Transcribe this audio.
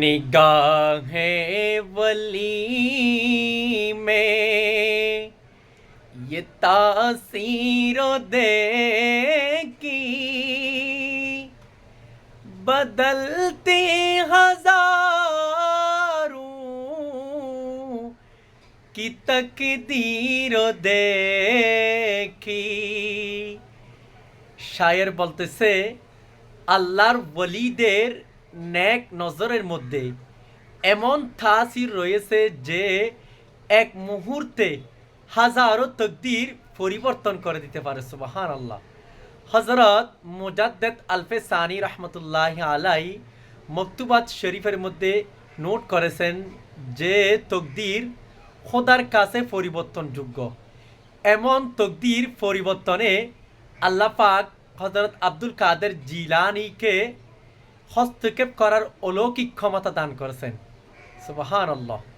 निगाहे वली में ये तासीर देखी बदलते हजारों की तकदीर দেখি শায়ের বলতেছে আল্লাহর ওলিদের ন্যাক নজরের মধ্যে। এমন তাসির রয়েছে যে, এক মুহূর্তে হাজারো তকদির পরিবর্তন করে দিতে পারে সুবাহান আল্লাহ হজরত মুজাদ্দেদ আলফে সানি রহমতুল্লাহ আলাই মকতুবাত শরীফের মধ্যে নোট করেছেন যে, তকদির খোদার কাছে পরিবর্তনযোগ্য। এমন তকদির পরিবর্তনে আল্লাহ পাক হজরত আব্দুল কাদের জিলানিকে হস্তক্ষেপ করার অলৌকিক ক্ষমতা দান করেছেন। সুবাহান আল্লাহ